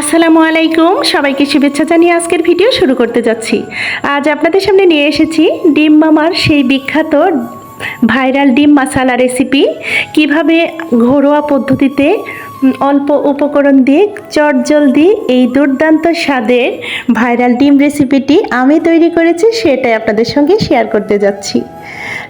আসসালামু আলাইকুম। সবাইকে শুভেচ্ছা জানিয়ে আজকের ভিডিও শুরু করতে যাচ্ছি। আজ আপনাদের সামনে নিয়ে এসেছি ডিম মামার সেই বিখ্যাত ভাইরাল ডিম মশালা রেসিপি। কীভাবে ঘরোয়া পদ্ধতিতে অল্প উপকরণ দিয়ে চটজলদি এই দুর্দান্ত স্বাদের ভাইরাল ডিম রেসিপিটি আমি তৈরি করেছি, সেটাই আপনাদের সঙ্গে শেয়ার করতে যাচ্ছি।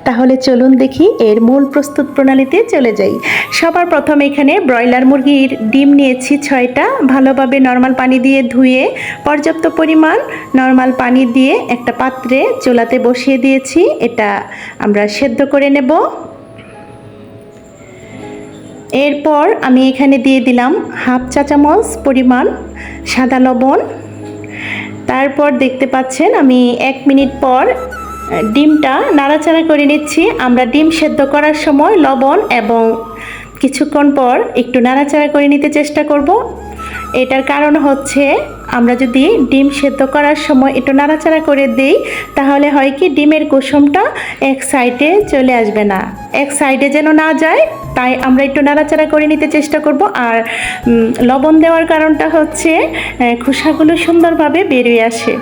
তাহলে চলুন দেখি এর মূল প্রস্তুত প্রণালীতে চলে যাই। সবার প্রথম এখানে ব্রয়লার মুরগির ডিম নিয়েছি ছয়টা। ভালোভাবে নর্মাল পানি দিয়ে ধুয়ে, পর্যাপ্ত পরিমাণ নর্মাল পানি দিয়ে একটা পাত্রে চুলাতে বসিয়ে দিয়েছি। এটা আমরা সেদ্ধ করে নেব। এরপর আমি এখানে দিয়ে দিলাম হাফ চা চামচ পরিমাণ সাদা লবণ। তারপর দেখতে পাচ্ছেন আমি এক মিনিট পর ডিমটা নাড়াচাড়া করে নিচ্ছি। আমরা ডিম সেদ্ধ করার সময় লবণ এবং কিছুক্ষণ পর একটু নাড়াচাড়া করে নিতে চেষ্টা করব। এটার কারণ হচ্ছে আমরা যদি ডিম সেদ্ধ করার সময় একটু নাড়াচাড়া করে দিই, তাহলে হয় কি ডিমের কুসুমটা এক সাইডে চলে আসবে না। এক সাইডে যেন না যায়, তাই আমরা একটু নাড়াচাড়া করে নিতে চেষ্টা করব। আর লবণ দেওয়ার কারণটা হচ্ছে খোসাগুলো সুন্দরভাবে বেরিয়ে আসে।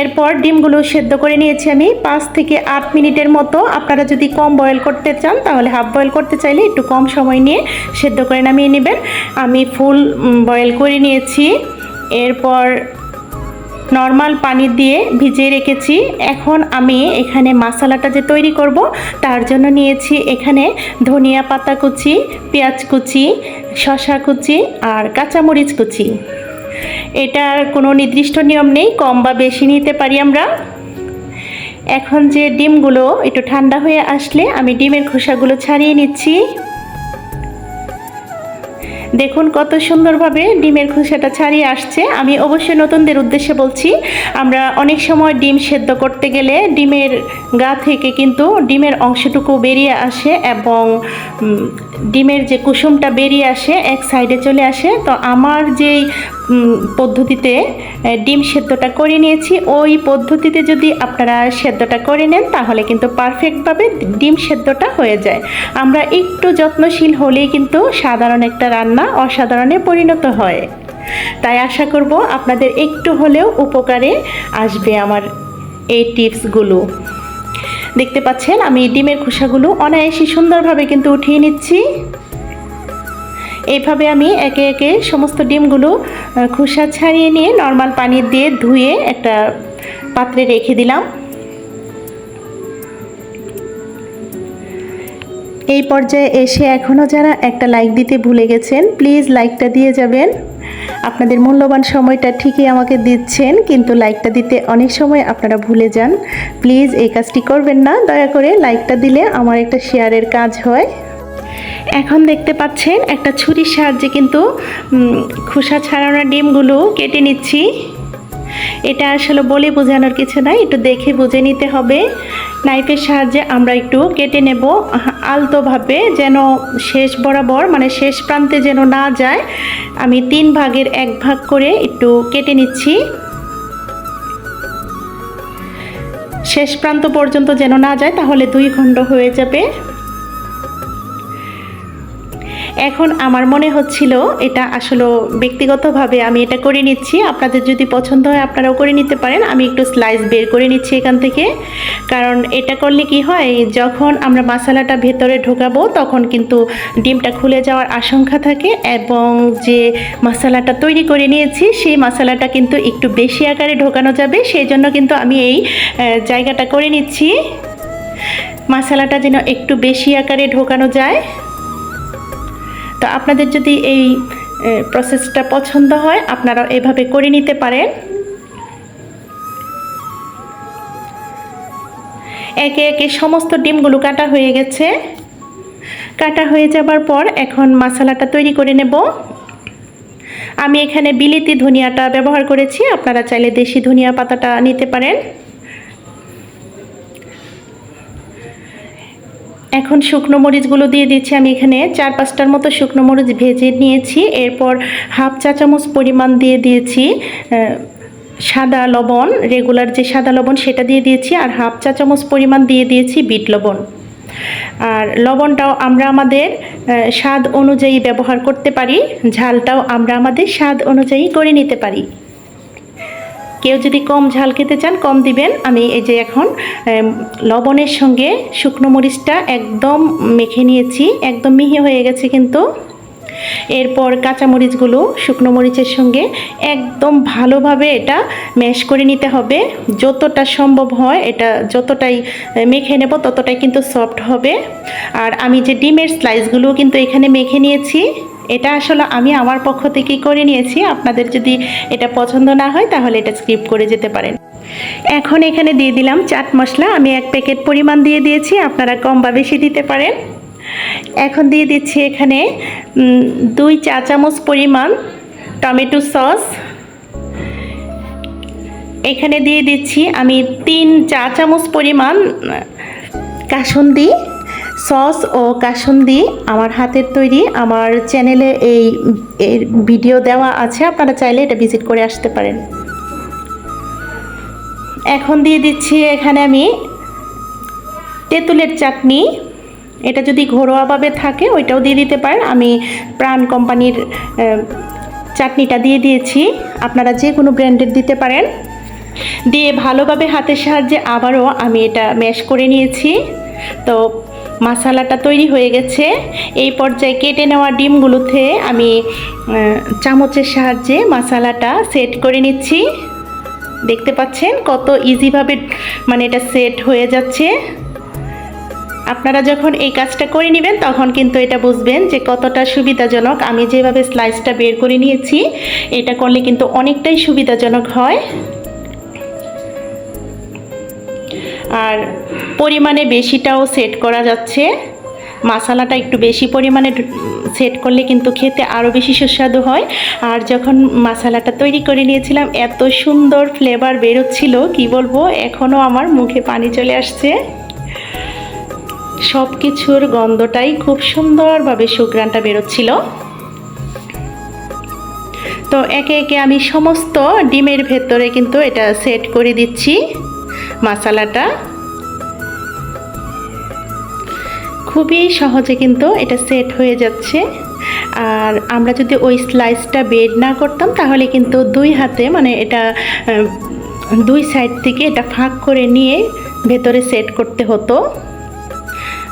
এরপর ডিমগুলো সেদ্ধ করে নিয়েছি আমি পাঁচ থেকে আট মিনিটের মতো। আপনারা যদি কম বয়েল করতে চান, তাহলে হাফ বয়েল করতে চাইলে একটু কম সময় নিয়ে সেদ্ধ করে নামিয়ে নেবেন। আমি ফুল বয়েল করে নিয়েছি। এরপর নর্মাল পানি দিয়ে ভিজিয়ে রেখেছি। এখন আমি এখানে মশলাটা যে তৈরি করব, তার জন্য নিয়েছি এখানে ধনিয়া পাতা কুচি, পেঁয়াজ কুচি শশা কুচি আর কাঁচামরিচ কুচি। এটার কোনো নির্দিষ্ট নিয়ম নেই, কম বা বেশি নিতে পারি আমরা। এখন যে ডিমগুলো একটু ঠান্ডা হয়ে আসলে আমি ডিমের খোসাগুলো ছাড়িয়ে নিচ্ছি। দেখুন কত সুন্দরভাবে ডিমের খোসাটা ছাড়িয়ে আসছে। আমি অবশ্যই নতুনদের উদ্দেশ্যে বলছি, আমরা অনেক সময় ডিম সেদ্ধ করতে গেলে ডিমের গা থেকে কিন্তু ডিমের অংশটুকু বেরিয়ে আসে এবং ডিমের যে কুসুমটা বেরিয়ে আসে, এক সাইডে চলে আসে। তো আমার যেই পদ্ধতিতে ডিম সেদ্ধটা করে নিয়েছি, ওই পদ্ধতিতে যদি আপনারা সেদ্ধটা করে নেন, তাহলে কিন্তু পারফেক্টভাবে ডিম সেদ্ধটা হয়ে যায়। আমরা একটু যত্নশীল হলেই কিন্তু সাধারণ একটা রান্না অসাধারণে পরিণত হয়। তাই আশা করব আপনাদের একটু হলেও উপকারে আসবে আমার এই টিপসগুলো। দেখতে পাচ্ছেন, আমি ডিমের খোসাগুলো অনায়াসে সুন্দরভাবে কিন্তু উঠিয়ে নিচ্ছি। এইভাবে আমি একে একে সমস্ত ডিমগুলো খোসা ছাড়িয়ে নিয়ে নর্মাল পানি দিয়ে ধুয়ে একটা পাত্রে রেখে দিলাম। এই পর্যায়ে এসে এখনও যারা একটা লাইক দিতে ভুলে গেছেন প্লিজ লাইকটা দিয়ে যাবেন। আপনাদের মূল্যবান সময়টা ঠিকই আমাকে দিচ্ছেন, কিন্তু লাইকটা দিতে অনেক সময় আপনারা ভুলে যান। প্লিজ এই কাজটি করবেন না, দয়া করে লাইকটা দিলে আমার একটা শেয়ারের কাজ হয়। এখন দেখতে পাচ্ছেন একটা ছুরির সাহায্যে কিন্তু খোসা ছাড়ানো ডিমগুলো কেটে নিচ্ছি। এটা আসলে বলে বোঝানোর কিছু নাই, একটু দেখে বুঝে নিতে হবে। নাইফের সাহায্যে আমরা একটু কেটে নেব আলতোভাবে যেন শেষ বরাবর মানে শেষ প্রান্তে যেন না যায়। আমি তিন ভাগের এক ভাগ করে একটু কেটে নিচ্ছি। শেষ প্রান্ত পর্যন্ত যেন না যায়, তাহলে দুই খণ্ড হয়ে যাবে। এখন আমার মনে হচ্ছিল এটা আসলে ব্যক্তিগতভাবে আমি এটা করে নিচ্ছি। আপনাদের যদি পছন্দ হয় আপনারাও করে নিতে পারেন। আমি একটু স্লাইস বের করে নিচ্ছি এখান থেকে। কারণ এটা করলে কি হয়, যখন আমরা মশলাটা ভেতরে ঢোকাবো তখন কিন্তু ডিমটা খুলে যাওয়ার আশঙ্কা থাকে এবং যে মশলাটা তৈরি করে নিয়েছি সেই মশলাটা কিন্তু একটু বেশি আকারে ঢোকানো যাবে। সেই জন্য কিন্তু আমি এই জায়গাটা করে নিচ্ছি। মশলাটা যেন একটু বেশি আকারে ঢোকানো যায়। তো আপনাদের যদি এই প্রসেসটা পছন্দ হয়, আপনারা এভাবে করে নিতে পারেন। একে একে সমস্ত ডিমগুলো কাটা হয়ে গেছে। কাটা হয়ে যাবার পর এখন মশলাটা তৈরি করে নেব। আমি এখানে বিলিতি ধনিয়াটা ব্যবহার করেছি, আপনারা চাইলে দেশি ধনিয়া পাতাটা নিতে পারেন। এখন শুকনো মরিচগুলো দিয়ে দিচ্ছি আমি এখানে। চার পাঁচটার মতো শুকনো মরিচ ভেজে নিয়েছি। এরপর হাফ চা চামচ পরিমাণ দিয়ে দিয়েছি সাদা লবণ, রেগুলার যে সাদা লবণ সেটা দিয়ে দিয়েছি আর হাফ চা চামচ পরিমাণ দিয়ে দিয়েছি বিট লবণ। আর লবণটাও আমরা আমাদের স্বাদ অনুযায়ী ব্যবহার করতে পারি, ঝালটাও আমরা আমাদের স্বাদ অনুযায়ী করে নিতে পারি। কেউ যদি কম ঝাল খেতে চান, কম দিবেন। আমি এই যে এখন লবণের সঙ্গে শুকনো মরিচটা একদম মেখে নিয়েছি, একদম মিহি হয়ে গেছে কিন্তু। এরপর কাঁচামরিচগুলো শুকনো মরিচের সঙ্গে একদম ভালোভাবে এটা ম্যাশ করে নিতে হবে। যতটা সম্ভব হয় এটা যতটাই মেখে নেব ততটাই কিন্তু সফট হবে। আর আমি যে ডিমের স্লাইসগুলো কিন্তু এখানে মেখে নিয়েছি এটা আসলে আমি আমার পক্ষ থেকেই করে নিয়েছি। আপনাদের যদি এটা পছন্দ না হয়, তাহলে এটা স্কিপ করে যেতে পারেন। এখন এখানে দিয়ে দিলাম চাট মশলা। আমি এক প্যাকেট পরিমাণ দিয়ে দিয়েছি। আপনারা কম বা বেশি দিতে পারেন। এখন দিয়ে দিচ্ছি এখানে দুই চা চামচ পরিমাণ টমেটো সস। এখানে দিয়ে দিচ্ছি আমি তিন চা চামচ পরিমাণ কাসুন্দি। সস ও কাসুন্দি আমার হাতের তৈরি। আমার চ্যানেলে এই, এর ভিডিও দেওয়া আছে, আপনারা চাইলে এটা ভিজিট করে আসতে পারেন। এখন দিয়ে দিচ্ছি এখানে আমি তেঁতুলের চাটনি। এটা যদি ঘরোয়াভাবে থাকে, ওইটাও দিয়ে দিতে পারেন। আমি প্রাণ কোম্পানির চাটনিটা দিয়ে দিয়েছি। আপনারা যে কোনো ব্র্যান্ডের দিতে পারেন। দিয়ে ভালোভাবে হাতের সাহায্যে আবারও আমি এটা ম্যাশ করে নিয়েছি। তো মশালাটা তৈরি হয়ে গেছে। এই পর্যায়ে কেটে নেওয়া ডিমগুলোতে আমি চামচের সাহায্যে মশালাটা সেট করে নিচ্ছি। দেখতে পাচ্ছেন কত ইজিভাবে মানে এটা সেট হয়ে যাচ্ছে। আপনারা যখন এই কাজটা করে নেবেন, তখন কিন্তু এটা বুঝবেন যে কতটা সুবিধাজনক। আমি যেভাবে স্লাইসটা বের করে নিয়েছি, এটা করলে কিন্তু অনেকটাই সুবিধাজনক হয়। আর পরিমাণে বেশিটাও সেট করা যাচ্ছে। মশালাটা একটু বেশি পরিমাণে সেট করলে কিন্তু খেতে আরও বেশি সুস্বাদু হয়। আর যখন মশালাটা তৈরি করে নিয়েছিলাম, এত সুন্দর ফ্লেভার বেরোচ্ছিল, কি বলব এখনও আমার মুখে পানি চলে আসছে। সব কিছুর গন্ধটাই খুব সুন্দরভাবে সুগ্রানটা বেরোচ্ছিল। তো একে একে আমি সমস্ত ডিমের ভেতরে কিন্তু এটা সেট করে দিচ্ছি। মশালাটা। খুবই সহজে কিন্তু এটা সেট হয়ে যাচ্ছে। আর আমরা যদি ওই স্লাইসটা বেড না করতাম, তাহলে কিন্তু দুই হাতে মানে এটা দুই সাইড থেকে এটা ফাঁক করে নিয়ে ভেতরে সেট করতে হতো।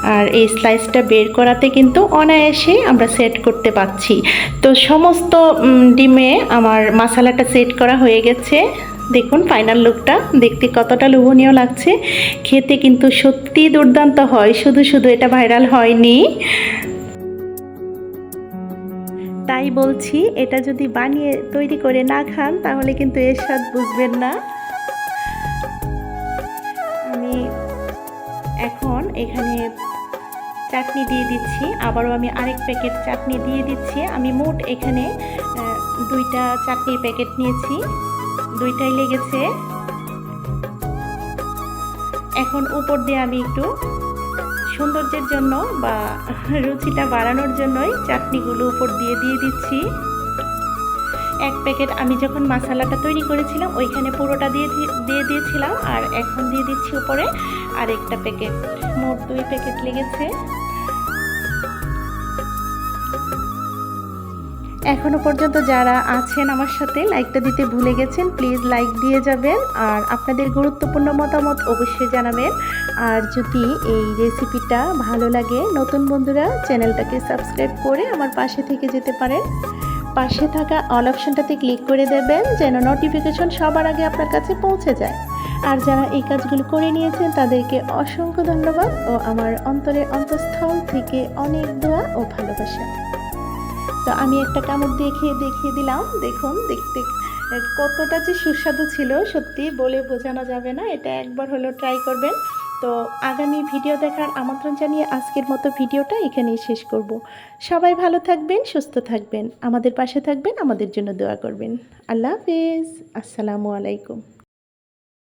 আর এই স্লাইসটা বের করাতে কিন্তু অনায়াসে আমরা সেট করতে পারছি। তো সমস্ত ডিমে আমার মশালাটা সেট করা হয়ে গেছে। দেখুন ফাইনাল লুকটা দেখতে কতটা লোভনীয় লাগছে। খেতে কিন্তু সত্যি দুর্দান্ত হয়। শুধু শুধু এটা ভাইরাল হয়নি। তাই বলছি, এটা যদি বানিয়ে তৈরি করে না খান, তাহলে কিন্তু এর স্বাদ বুঝবেন না। আমি এখন এখানে চাটনি দিয়ে দিচ্ছি। আবারও আমি আরেক প্যাকেট চাটনি দিয়ে দিচ্ছি। আমি মোট এখানে দুইটা চাটনির প্যাকেট নিয়েছি। দুইটাই লেগেছে। এখন উপর দিয়ে আমি একটু সৌন্দর্যের জন্য বা রুচিটা বাড়ানোর জন্যই চাটনিগুলো উপর দিয়ে দিয়ে দিচ্ছি। এক প্যাকেট আমি যখন মশালাটা তৈরি করেছিলাম, ওইখানে পুরোটা দিয়ে দিয়ে দিয়েছিলাম আর এখন দিয়ে দিচ্ছি উপরে আর একটা প্যাকেট। মোট দুই প্যাকেট লেগেছে। এখনও পর্যন্ত যারা আছেন আমার সাথে লাইকটা দিতে ভুলে গেছেন প্লিজ লাইক দিয়ে যাবেন। আর আপনাদের গুরুত্বপূর্ণ মতামত অবশ্যই জানাবেন। আর যদি এই রেসিপিটা ভালো লাগে, নতুন বন্ধুরা চ্যানেলটাকে সাবস্ক্রাইব করে আমার পাশে থেকে যেতে পারেন। পাশে থাকা অল অপশনটাতে ক্লিক করে দেবেন, যেন নোটিফিকেশন সবার আগে আপনার কাছে পৌঁছে যায়। আর যারা এই কাজগুলো করে নিয়েছেন, তাদেরকে অসংখ্য ধন্যবাদ ও আমার অন্তরের অন্তঃস্থল থেকে অনেক দোয়া ও ভালোবাসা। তো আমি একটা কামড় দিয়ে খেয়ে দেখিয়ে দিলাম। দেখুন, দেখতে কতটা যে সুস্বাদু ছিল, সত্যি বলে বোঝানো যাবে না। এটা একবার হলেও ট্রাই করবেন। তো আগামী ভিডিও দেখার আমন্ত্রণ জানিয়ে আজকের মতো ভিডিওটা এখানেই শেষ করব। সবাই ভালো থাকবেন, সুস্থ থাকবেন। আমাদের পাশে থাকবেন, আমাদের জন্য দোয়া করবেন। আল্লাহ হাফেজ। আসসালামু আলাইকুম।